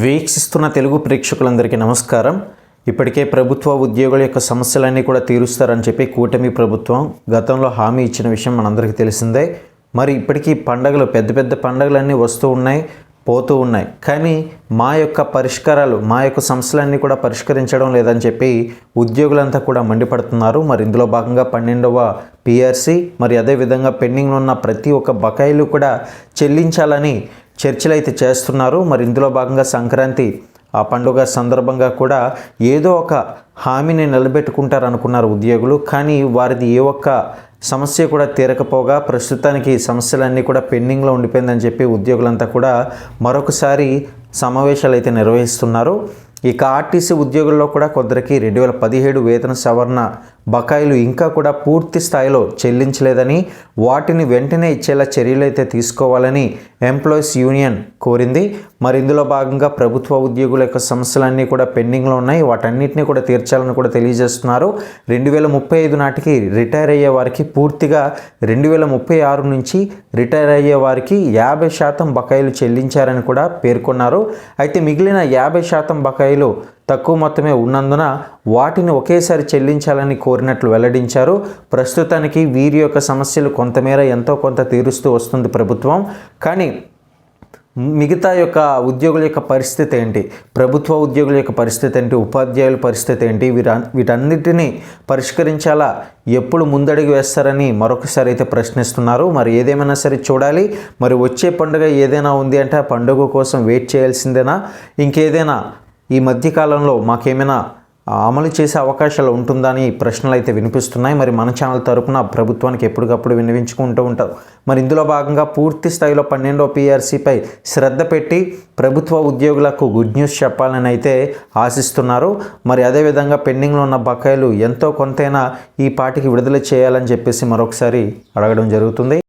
వీక్షిస్తున్న తెలుగు ప్రేక్షకులందరికీ నమస్కారం. ఇప్పటికే ప్రభుత్వ ఉద్యోగుల యొక్క సమస్యలన్నీ కూడా తీరుస్తారని చెప్పి కూటమి ప్రభుత్వం గతంలో హామీ ఇచ్చిన విషయం మనందరికీ తెలిసిందే. మరి ఇప్పటికీ పండగలు పెద్ద పెద్ద పండగలన్నీ వస్తూ ఉన్నాయి పోతూ ఉన్నాయి. కానీ మా యొక్క పరిష్కారాలు మా యొక్క సమస్యలన్నీ కూడా పరిష్కరించడం లేదని చెప్పి ఉద్యోగులంతా కూడా మండిపడుతున్నారు. మరి ఇందులో భాగంగా పన్నెండవ పిఆర్సీ మరి అదేవిధంగా పెండింగ్లో ఉన్న ప్రతి ఒక్క బకాయిలు కూడా చెల్లించాలని చర్చలు అయితే చేస్తున్నారు. మరి ఇందులో భాగంగా సంక్రాంతి ఆ పండుగ సందర్భంగా కూడా ఏదో ఒక హామీని నిలబెట్టుకుంటారనుకున్నారు ఉద్యోగులు. కానీ వారిది ఏ ఒక్క సమస్య కూడా తీరకపోగా ప్రస్తుతానికి సమస్యలన్నీ కూడా పెండింగ్లో ఉండిపోయిందని చెప్పి ఉద్యోగులంతా కూడా మరొకసారి సమావేశాలు అయితే నిర్వహిస్తున్నారు. ఇక ఆర్టీసీ ఉద్యోగుల్లో కూడా కొందరికి రెండు వేల పదిహేడు వేతన సవరణ బకాయిలు ఇంకా కూడా పూర్తి స్థాయిలో చెల్లించలేదని వాటిని వెంటనే ఇచ్చేలా చర్యలు అయితే తీసుకోవాలని ఎంప్లాయీస్ యూనియన్ కోరింది. మరి ఇందులో భాగంగా ప్రభుత్వ ఉద్యోగుల యొక్క సమస్యలన్నీ కూడా పెండింగ్లో ఉన్నాయి. వాటన్నిటిని కూడా తీర్చాలని కూడా తెలియజేస్తున్నారు. రెండు వేల ముప్పై ఐదు నాటికి రిటైర్ అయ్యే వారికి పూర్తిగా రెండు వేల ముప్పై ఆరు నుంచి రిటైర్ అయ్యే వారికి యాభై శాతం బకాయిలు చెల్లించారని కూడా పేర్కొన్నారు. అయితే మిగిలిన యాభై శాతం బకాయిలు తక్కువ మొత్తమే ఉన్నందున వాటిని ఒకేసారి చెల్లించాలని కోరినట్లు వెల్లడించారు. ప్రస్తుతానికి వీరి యొక్క సమస్యలు కొంతమేర ఎంతో కొంత తీరుస్తూ వస్తుంది ప్రభుత్వం. కానీ మిగతా యొక్క ఉద్యోగుల యొక్క పరిస్థితి ఏంటి? ప్రభుత్వ ఉద్యోగుల యొక్క పరిస్థితి ఏంటి? ఉపాధ్యాయుల పరిస్థితి ఏంటి? వీర వీటన్నిటిని పరిష్కరించాలా? ఎప్పుడు ముందడుగు వేస్తారని మరొకసారి అయితే ప్రశ్నిస్తున్నారు. మరి ఏదేమైనా సరే చూడాలి. మరి వచ్చే పండుగ ఏదైనా ఉంది అంటే ఆ పండుగ కోసం వెయిట్ చేయాల్సిందేనా? ఇంకేదైనా ఈ మధ్యకాలంలో మాకేమైనా అమలు చేసే అవకాశాలు ఉంటుందని ప్రశ్నలు అయితే వినిపిస్తున్నాయి. మరి మన ఛానల్ తరపున ప్రభుత్వానికి ఎప్పటికప్పుడు వినిపించుకుంటూ ఉంటారు. మరి ఇందులో భాగంగా పూర్తి స్థాయిలో పన్నెండో పీఆర్సీపై శ్రద్ధ పెట్టి ప్రభుత్వ ఉద్యోగులకు గుడ్ న్యూస్ చెప్పాలని అయితే ఆశిస్తున్నారు. మరి అదేవిధంగా పెండింగ్లో ఉన్న బకాయిలు ఎంతో కొంతైనా ఈ పాటికి విడుదల చేయాలని చెప్పేసి మరొకసారి అడగడం జరుగుతుంది.